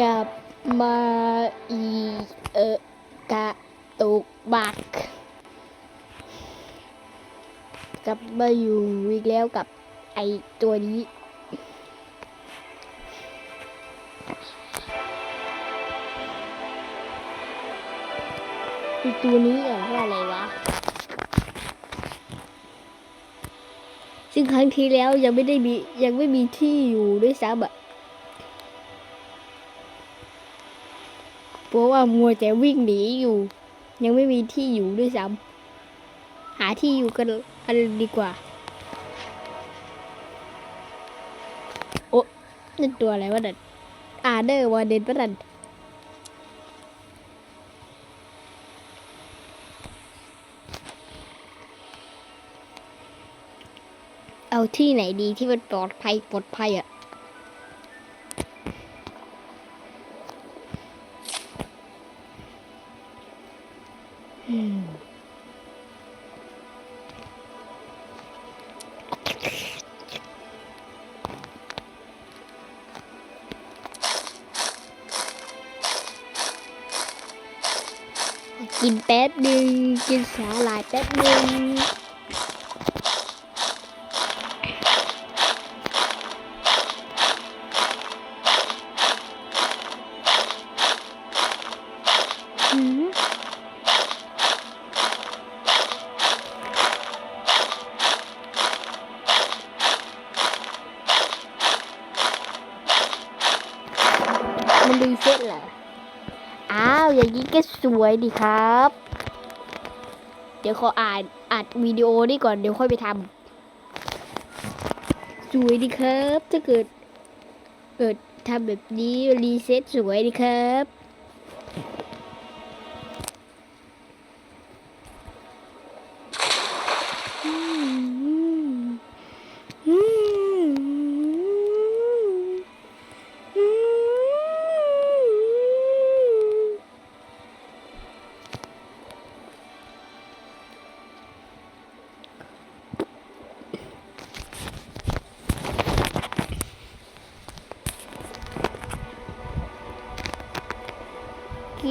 กลับมาอีเออกะตุกบัก กลับมาอยู่อีกแล้วกับไอตัวนี้ไอตัวนี้อะว่าอะไรวะ ซึ่งครั้งที่แล้วยังไม่ได้มียังไม่มีที่อยู่ด้วยซ้ำอะ เพราะว่ามัวแต่วิ่งหนีอยู่ ยังไม่มีที่อยู่ด้วยซ้ำหาที่อยู่กันกันดีกว่า โอ้นั่นตัวอะไรวะนั่นอาเดอร์วอเดนปะนั่นเอาที่ไหนดีที่มันปลอดภัยปลอดภัยอะ กินแป๊บหนึ่งกินสาหร่ายแป๊บหนึ่ง นี้ก็สวยดีครับ เดี๋ยวขออ่านอัดวิดีโอนี่ก่อนเดี๋ยวค่อยไปทำสวยดีครับ ถ้าเกิด เกิดทำแบบนี้รีเซ็ตสวยดีครับ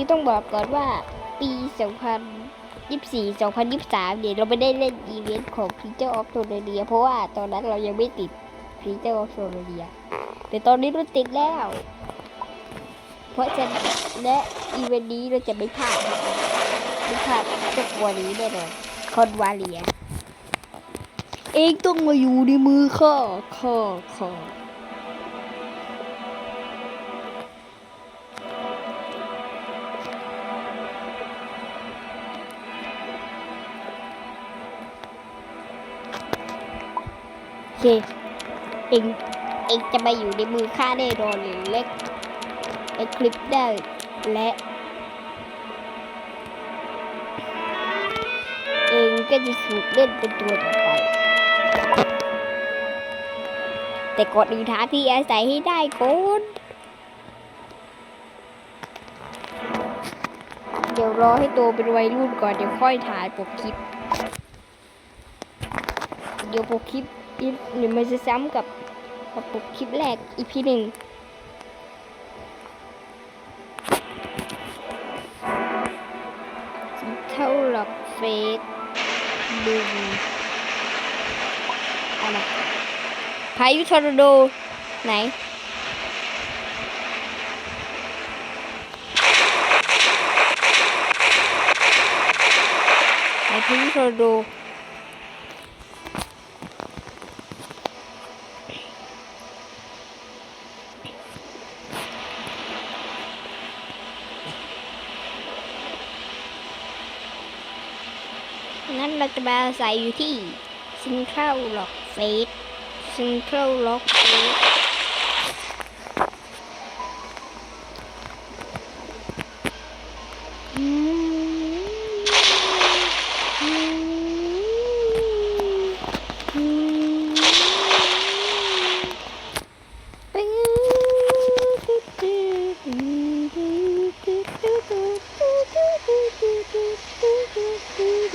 ต้องบอกก่อนว่าปี 2024 2023 เนี่ย เราไม่ได้เล่นอีเวนต์ของ Creature of s o l a r i a เพราะว่าตอนนั้นเรายังไม่ติด Creature of s o l a r i a แต่ตอนนี้เราติดแล้ว เพราะฉะนั้นและอีเวนต์นี้เราจะไม่พลาดไม่พลาดทุกวันนี้แน่นอนคอนวาเลีย เองต้องมาอยู่ในมือข้าข้าข้า เค เองเองจะมาอยู่ในมือข้าแน่นอนเล็กไอคลิปได้และเองก็จะถูกเล่นเป็นตัวต่อไป แต่ก่อนอื่นหาที่อาศัยให้ได้ก่อนเดี๋ยวรอให้โตเป็นวัยรุ่นก่อน เดี๋ยวค่อยถ่ายปกคลิป เดี๋ยวปกคลิป อีกหรือมันจะซ้ำกับกับคลิปแรกอีพีหนึ่งเท่าหลักเฟสดูอะไรพายุทอร์นาโดไหนไหนพายุทอร์นาโด งั้นเรา จะมาอาศัยอยู่ที่ซิงเกิลล็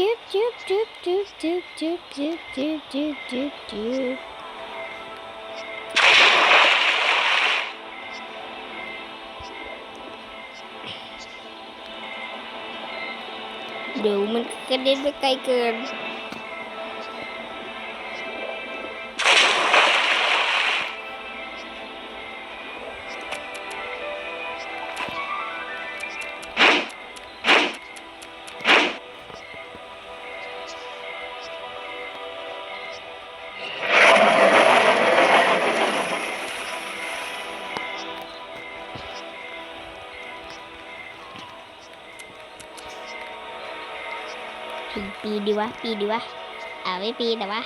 จิ๊บจิ๊บจิ๊บจิ๊บจิ๊บจิ๊บจิ๊บจิ๊บจิ๊บจิ๊บจึ๊บเดี๋ยวมันกระเด็นไปไกลเกิน ดีวะ ปีดีวะ อ่าไม่ปีแต่ว่า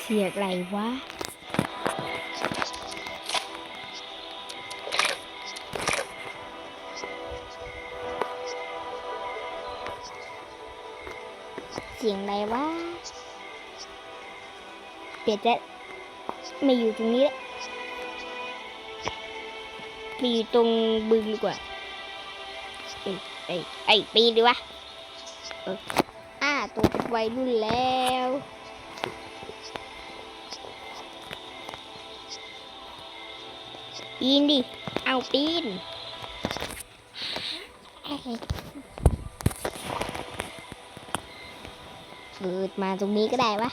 เสียอะไรวะ สียงอะไรวะเปลี่ยนจะไม่อยู่ตรงนี้แล้วไปอยู่ตรงบึงดีกว่าเอ้ยเอ้ยไอ้ยปีนดีวะอออ่าตัวเป็นวัยรุ่นแล้วปีนดิ เอาปีน เอ้ยเปิดมาตรงนี้ก็ได้วะ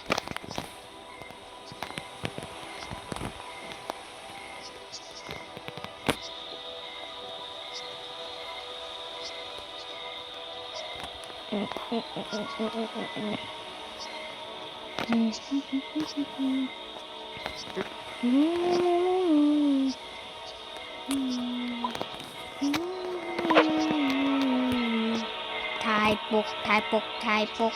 ถ่ายปกถ่ายปกถ่ายปก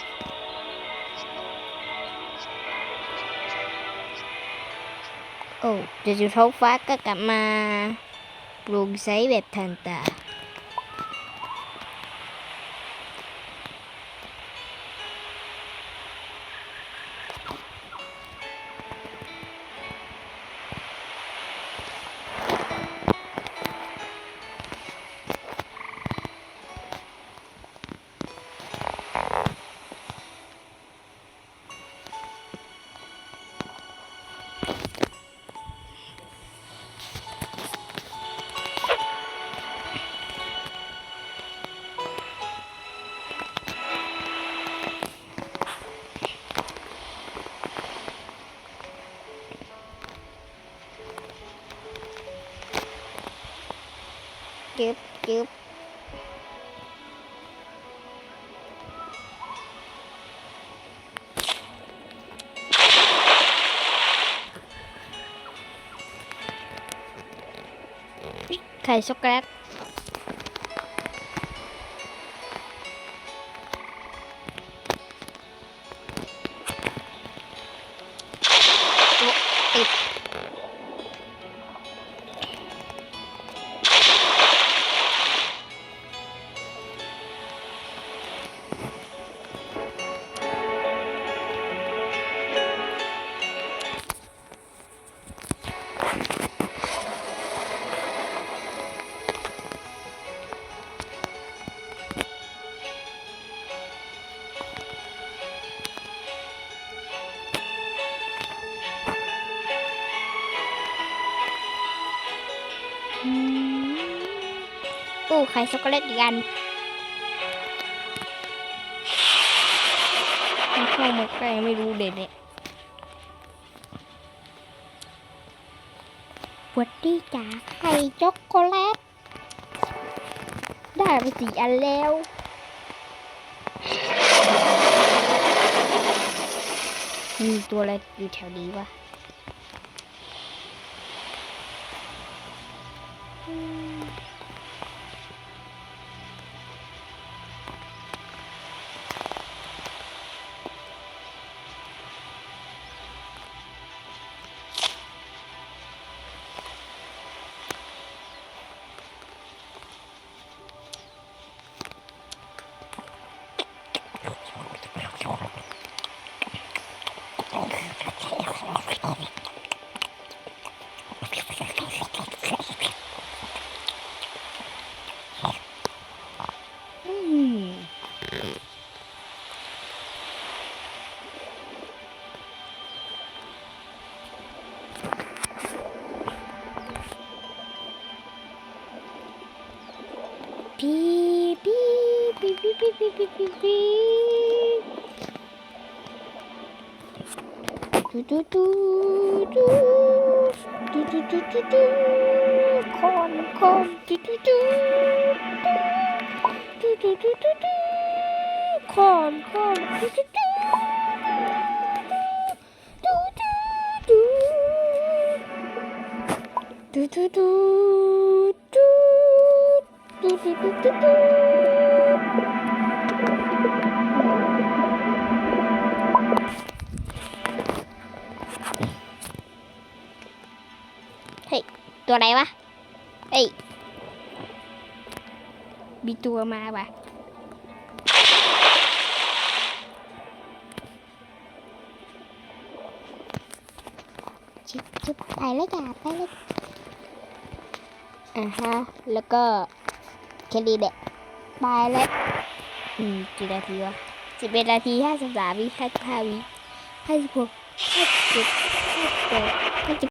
โอ้จะจุดท้องฟ้าก็กลับมาปลูกใสแบบทันตา ไข่ช็อกโกแลต อ้ไข่ช็อกโกแลตอีกอันมันเข้ามาใกล้ไม่รู้เด็ดเนี่ยสวัสดีจ้าไข่ช็อกโกแลต ได้ไปสี่อันแล้วมีตัวอะไรอยู่แถวนี้วะ ปีปีปีปีปีปีปีดูดูดูดูดูดูดูดูดูคอนคอนดูดูดูดูดูดูดูดูคอน ตัวอะไรวะ เอ้ย มีตัวมาว่ะชิบชิบไปเลยจ้ะไปเลยอ่าฮะ แล้วก็แค่นี้แหละไปแล้วอืมกี่นาทีวะสิบเอ็ดนาทีห้าสิบสามวิห้าสิบห้าวิห้าสิบหกห้าสิบเจ็ดห้าสิบแปดห้าสิบ